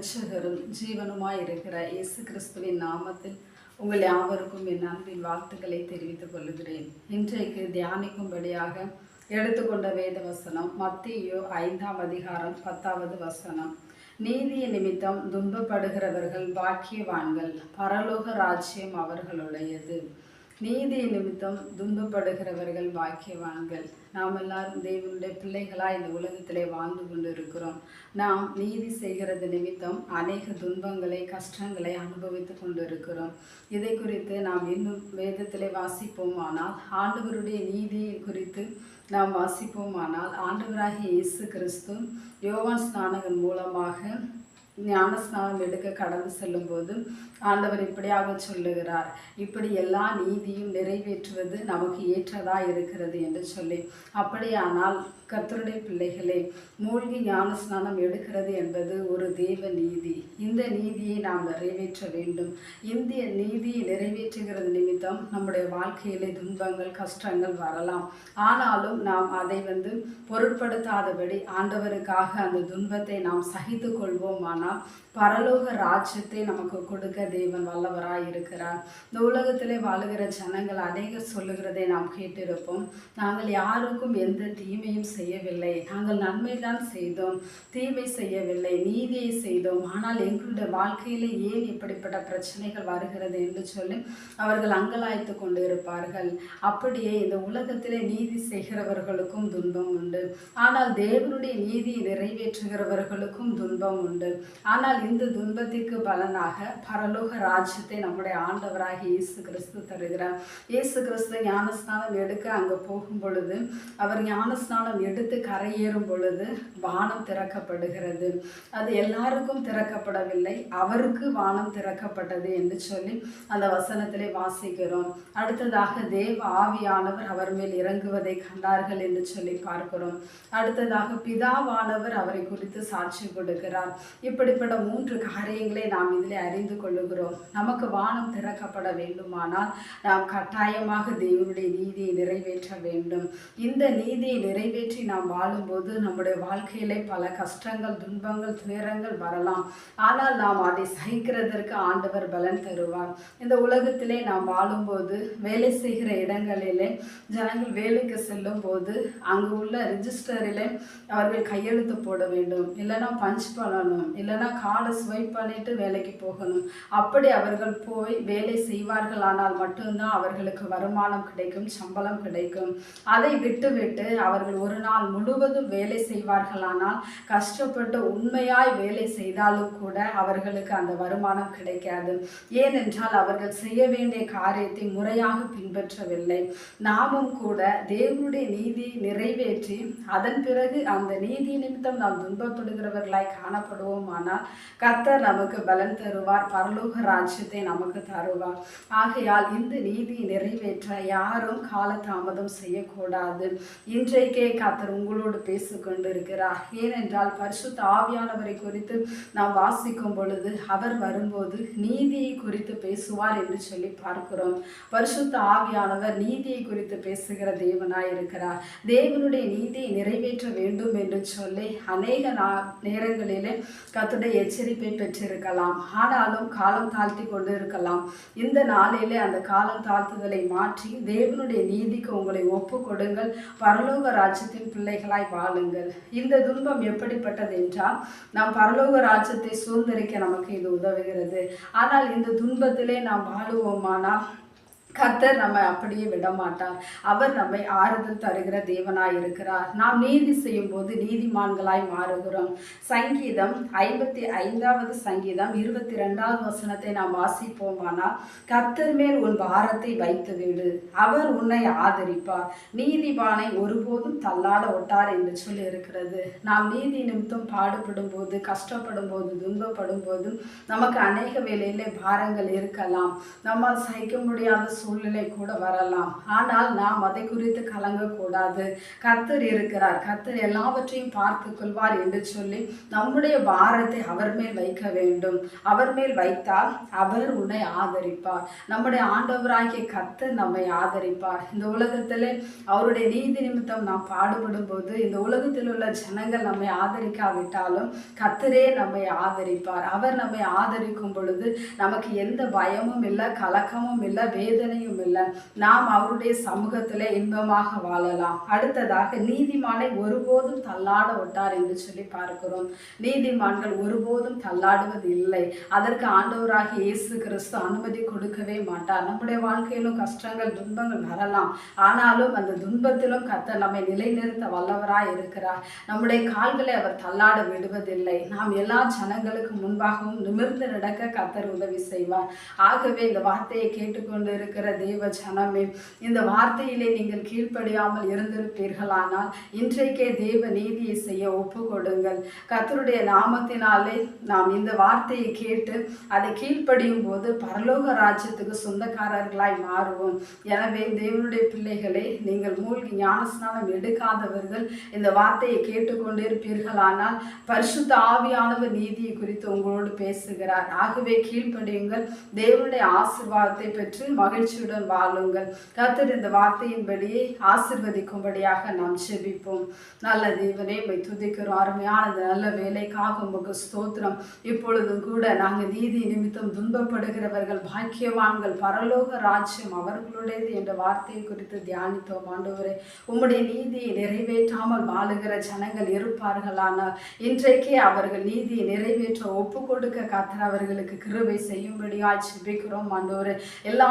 இரட்சகரும் ஜீவனுமாய் இருக்கிற இயேசு கிறிஸ்துவின் நாமத்தில் உங்கள் யாவருக்கும் என் அன்பின் வாழ்த்துக்களை தெரிவித்துக் கொள்கிறேன். இன்றைக்கு தியானிக்கும்படியாக எடுத்துக்கொண்ட வேத வசனம் மத்தியோ ஐந்தாம் அதிகாரம் பத்தாவது வசனம். நீதிய நிமித்தம் துன்பப்படுகிறவர்கள் பாக்கியவான்கள் பரலோக ராஜ்யம் அவர்களுடையது. நீதி நிமித்தம் துன்பப்படுகிறவர்கள் பாக்கியவான்கள். நாம் எல்லாரும் தேவனுடைய பிள்ளைகளாக இந்த உலகத்திலே வாழ்ந்து கொண்டு இருக்கிறோம் நாம் நீதி செய்கிறது நிமித்தம் அநேக துன்பங்களை கஷ்டங்களை அனுபவித்து கொண்டு இருக்கிறோம் இதை குறித்து நாம் இன்னும் வேதத்திலே வாசிப்போமானால் ஆண்டவருடைய நீதியை குறித்து நாம் வாசிப்போமானால் ஆண்டவராகிய இயேசு கிறிஸ்து யோவான் ஸ்நானகன் மூலமாக ஞானஸ்நானம் எடுக்க கடந்து செல்லும்போது ஆண்டவர் இப்படியாக சொல்லுகிறார். இப்படி எல்லா நீதியும் நிறைவேற்றுவது நமக்கு ஏற்றதா இருக்கிறது என்று சொல்லி அப்படியானால் கத்தருடைய பிள்ளைகளே மூழ்கி ஞானஸ்நானம் எடுக்கிறது என்பது ஒரு தெய்வ நீதி. இந்த நீதியை நாம் நிறைவேற்ற வேண்டும். இந்திய நீதியை நிறைவேற்றுகிறது நிமித்தம் நம்முடைய வாழ்க்கையிலே துன்பங்கள் கஷ்டங்கள் வரலாம். ஆனாலும் நாம் அதை வந்து பொருட்படுத்தாதபடி ஆண்டவருக்காக அந்த துன்பத்தை நாம் சகித்து கொள்வோமானால் பரலோக ராஜ்யத்தை நமக்கு கொடுக்க தேவன் வல்லவராக இருக்கிறார். இந்த உலகத்திலே வாழுகிற ஜனங்கள் அநேகர் சொல்லுகிறதை நாம் கேட்டிருப்போம். நாங்கள் யாருக்கும் எந்த தீமையும் செய்யவில்லை. நாங்கள் நன்மைதான் செய்தோம். தீமை செய்யவில்லை. நீதியை செய்தோம். ஆனால் எங்களுடைய வாழ்க்கையிலே ஏன் இப்படிப்பட்ட பிரச்சனைகள் வருகிறது என்று சொல்லி அவர்கள் அங்கலாய்த்து கொண்டு இருப்பார்கள் அப்படியே இந்த உலகத்திலே நீதி செய்கிறவர்களுக்கும் துன்பம் உண்டு. ஆனால் தேவனுடைய நீதியை நிறைவேற்றுகிறவர்களுக்கும் துன்பம் உண்டு. ஆனால் இந்த துன்பத்திற்கு பலனாக பரலோக ராஜ்யத்தை நம்முடைய ஆண்டவராகி இயேசு கிறிஸ்து தருகிறார். இயேசு கிறிஸ்து ஞானஸ்நானம் எடுக்க அங்கே போகும் பொழுது அவர் ஞானஸ்நானம் எடுத்து கரையேறும் பொழுது வானம் திறக்கப்படுகிறது. அது எல்லாருக்கும் திறக்கப்படவில்லை அவருக்கு வானம் திறக்கப்பட்டது என்று சொல்லி அந்த வசனத்திலே வாசிக்கிறோம். அடுத்ததாக தேவ ஆவியானவர் அவர் மேல் இறங்குவதை கண்டார்கள் என்று சொல்லி பார்க்கிறோம். அடுத்ததாக பிதாவானவர் அவரை குறித்து சாட்சி கொடுக்கிறார். இப்படிப்பட்ட மூன்று காரியங்களை நாம் இதில் அறிந்து கொள்ளுகிறோம். நமக்கு வானம் திறக்கப்பட வேண்டுமானால் நாம் கட்டாயமாக தேவனுடைய நீதியை நிறைவேற்ற வேண்டும். இந்த நீதியை நிறைவேற்றி நாம் வாழும்போது நம்முடைய வாழ்க்கையிலே பல கஷ்டங்கள் துன்பங்கள் துயரங்கள் வரலாம். ஆனால் நாம் அதை சகிக்கிறதற்கு ஆண்டவர் பலன் தருவார். இந்த உலகத்திலே நாம் வாழும்போது வேலை செய்கிற இடங்களிலே ஜனங்கள் வேலைக்கு செல்லும் போது அங்கு உள்ள ரிஜிஸ்டரிலே அவர்கள் கையெழுத்து போட வேண்டும். இல்லைன்னா பஞ்ச் பண்ணணும். இல்லைன்னா காலை ஸ்வைப் பண்ணிட்டு வேலைக்கு போகணும். அப்படி அவர்கள் போய் வேலை செய்வார்கள். ஆனால் மட்டும்தான் அவர்களுக்கு வருமானம் கிடைக்கும் சம்பளம் கிடைக்கும். அதை விட்டுவிட்டு அவர்கள் ஒரு நாள் முழுவதும் வேலை செய்வார்களானால் கஷ்டப்பட்டு உண்மையாய் வேலை செய்தாலும் கூட அவர்களுக்கு அந்த வருமானம் கிடைக்காது. ஏனென்றால் அவர்கள் செய்ய வேண்டிய காரியத்தை முறையாக பின்பற்றவில்லை. நாமும் கூட தேவனுடைய நீதியை நிறைவேற்றி அதன் பிறகு அந்த நீதி நிமித்தம் நாம் துன்பப்படுகிறவர்களாய் காணப்படுவோம். காணப்படுவோமானால் கத்தர் நமக்கு பலன் தருவார் பரலோக ராஜ்யத்தை நமக்கு தருவார். ஆகையால் இந்த நீதியை நிறைவேற்ற யாரும் காலதாமதம் செய்யக்கூடாது. இன்றைக்கே கத்தர் உங்களோடு பேசிக்கொண்டு இருக்கிறார் ஏனென்றால் பரிசுத்த ஆவியானவரை குறித்து நாம் வாசிக்கும் பொழுது அவர் வரும்போது நீதியை குறித்து பேசுவார் என்று சொல்லி பார்க்கிறோம். பரிசுத்த ஆவியானவர் நீதியை குறித்து பேசுகிற தேவனாய் இருக்கிறார் தேவனுடைய நீதியை நிறைவேற்ற வேண்டும் என்று சொல்லி அநேக நேரங்களிலே நேரங்களிலே கத்துடைய எச்சரிப்பை பெற்றிருக்கலாம். ஆனாலும் காலம் தாழ்த்தி கொண்டு இருக்கலாம். இந்த நாளிலே அந்த காலம் தாழ்த்துதலை மாற்றி தேவனுடைய நீதிக்கு உங்களை ஒப்பு கொடுங்கள். பரலோக ராஜ்யத்தின் பிள்ளைகளாய் வாழுங்கள். இந்த துன்பம் எப்படிப்பட்டது என்றால் நாம் பரலோக ராஜ்யத்தை சுதந்திரிக்க நமக்கு இது உதவுகிறது. ஆனால் இந்த துன்பத்திலே நாம் வாழுவோமானால் கர்த்தர் நம்மை அப்படியே விடமாட்டார். அவர் நம்மை ஆறுதல் தருகிற தேவனாய் இருக்கிறார். நாம் நீதி செய்யும் போது நீதிமான்களாய் மாறுகிறோம். சங்கீதம் ஐம்பத்தி ஐந்தாவது சங்கீதம் இருபத்தி ரெண்டாவது வசனத்தை நாம் வாசிப்போமானால் கர்த்தர் மேல் உன் பாரத்தை வைத்து விடு. அவர் உன்னை ஆதரிப்பார். நீதிமானை ஒருபோதும் தள்ளாட ஒட்டார் என்று சொல்லி இருக்கிறது நாம் நீதி நிமித்தம் பாடுபடும் போது கஷ்டப்படும் போது துன்பப்படும் போது நமக்கு அநேக வேலையிலே பாரங்கள் இருக்கலாம். நம்மால் சகிக்க முடியாத சூழ்நிலை கூட வரலாம். ஆனால் நாம் அதை குறித்து கலங்கக்கூடாது. கத்தர் இருக்கிறார். கர்த்தர் எல்லாவற்றையும் பார்த்து கொள்வார் என்று சொல்லி நம்முடைய பாரத்தை அவர் மேல் வைக்க வேண்டும். அவர் மேல் வைத்தால் அவர் உன்னை ஆதரிப்பார். நம்முடைய ஆண்டவராகிய கத்தர் நம்மை ஆதரிப்பார். இந்த உலகத்திலே அவருடைய நீதி நிமித்தம் நாம் பாடுபடும் போது இந்த உலகத்தில் உள்ள ஜனங்கள் நம்மை ஆதரிக்காவிட்டாலும் கத்தரே நம்மை ஆதரிப்பார். அவர் நம்மை ஆதரிக்கும் பொழுது நமக்கு எந்த பயமும் இல்லை கலக்கமும் இல்லை வேதனையும் இல்லை. நாம் அவருடைய சமூகத்திலே இன்பமாக வாழலாம். அடுத்ததாக நீதிமானை ஒருபோதும் தள்ளாட விட்டார் என்று சொல்லி பார்க்கிறோம். நீதிமான்கள் ஒருபோதும் தள்ளாடுவது இல்லை. அதற்கு ஆண்டவராக இயேசு கிறிஸ்து அனுமதி கொடுக்கவே மாட்டார். நம்முடைய வாழ்க்கையிலும் கஷ்டங்கள் துன்பங்கள் வரலாம். ஆனாலும் அந்த துன்பத்திலும் கத்த நம்மை நிலைநிறுத்த வல்லவராய் இருக்கிறார். நம்முடைய கால்களை அவர் தள்ளாட விடுவதில்லை. நாம் எல்லா ஜனங்களுக்கு முன்பாகவும் நிமிர்ந்து நடக்க கத்தர் உதவி செய்வார். ஆகவே இந்த வார்த்தையை கேட்டுக்கொண்டு இருக்கிற தேவ ஜனமே இந்த வார்த்தையிலே நீங்கள் கீழ்ப்படியாமல் இருந்திருப்பீர்களானால் இன்றைக்கே தேவ நீதியை செய்ய ஒப்பு கொடுங்கள் கத்தருடைய நாமத்தினாலே நாம் இந்த வார்த்தையை கேட்டு அதை கீழ்ப்படியும் போது பரலோக ராஜ்யத்துக்கு சொந்தக்காரர்களாய் மாறுவோம். எனவே தேவனுடைய பிள்ளைகளே நீங்கள் மூழ்கி ஞானஸ்நானம் எடுக்காதவர்கள் இந்த வார்த்தையை கேட்டுக்கொண்டிருப்பீர்களானால் பரிசுத்த ஆவியானவர் நீதியை குறித்து உங்களோடு பேசுகிறார். ஆகவே கீழ்ப்படியுங்கள். தேவனுடைய ஆசிர்வாதத்தை பெற்று மகிழ்ச்சி மகிழ்ச்சியுடன் வாழுங்கள். கத்தர் இந்த வார்த்தையின்படியே ஆசிர்வதிக்கும்படியாக நாம் செபிப்போம் நல்ல தேவனே மை துதிக்கிறோம். அருமையான இந்த நல்ல வேலைக்காக உமக்கு ஸ்தோத்திரம். இப்பொழுதும் கூட நாங்கள் நீதி நிமித்தம் துன்பப்படுகிறவர்கள் பாக்கியவான்கள் பரலோக ராஜ்யம் அவர்களுடையது என்ற வார்த்தையை குறித்து தியானித்தோம். ஆண்டவரே உம்முடைய நீதியை நிறைவேற்றாமல் வாழுகிற ஜனங்கள் இருப்பார்களானால் இன்றைக்கே அவர்கள் நீதியை நிறைவேற்ற ஒப்பு கொடுக்க கத்தர் அவர்களுக்கு கிருவை செய்யும்படியாய் ஜெபிக்கிறோம். ஆண்டவரே எல்லா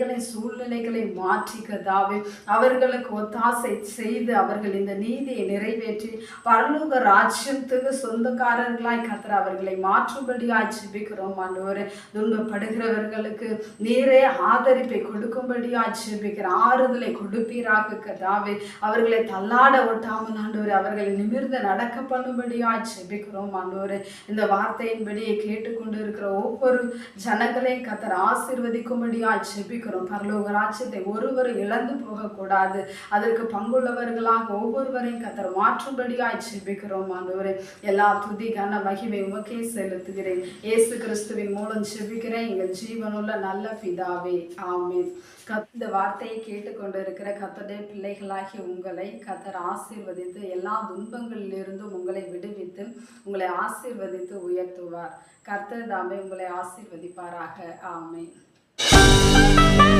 தடைகளையும் சூழ்நிலைகளை மாற்றி கதாவே அவர்களுக்கு ஒத்தாசை செய்து அவர்கள் இந்த நீதியை நிறைவேற்றி பரலோக ராஜ்யத்துக்கு சொந்தக்காரர்களாய் கத்திர அவர்களை மாற்றும்படியாய் ஜிபிக்கிறோம் ஆண்டவரே. துன்பப்படுகிறவர்களுக்கு நீரே ஆதரிப்பை கொடுக்கும்படியாய் ஜிபிக்கிற ஆறுதலை கொடுப்பீராக கதாவே அவர்களை தள்ளாட ஒட்டாமல் ஆண்டவரே அவர்களை நிமிர்ந்து நடக்க பண்ணும்படியாய் ஜெபிக்கிறோம் ஆண்டவரே. இந்த வார்த்தையின்படியை கேட்டுக்கொண்டு இருக்கிற ஒவ்வொரு ஜனங்களையும் கத்தர் ஆசிர்வதிக்கும்படியாய் ஜெபிக்கிறோம். பரலோக ராஜ்யத்தை ஒருவரும் இழந்து போகக்கூடாது. அதற்கு பங்குள்ளவர்களாக ஒவ்வொருவரையும் கத்தர் மாற்றும்படியாய் செபிக்கிறோம் ஆண்டவரே. எல்லா துதி கன மகிமை உமக்கே செலுத்துகிறேன். இயேசு கிறிஸ்துவின் மூலம் செபிக்கிறேன் எங்கள் ஜீவனுள்ள நல்ல பிதாவே. ஆமீன். கத் இந்த வார்த்தையை கேட்டுக்கொண்டிருக்கிற கத்தருடைய பிள்ளைகளாகிய உங்களை கத்தர் ஆசீர்வதித்து எல்லா துன்பங்களிலிருந்தும் உங்களை விடுவித்து உங்களை ஆசீர்வதித்து உயர்த்துவார். கர்த்தர் தாமே உங்களை ஆசீர்வதிப்பாராக. ஆமென்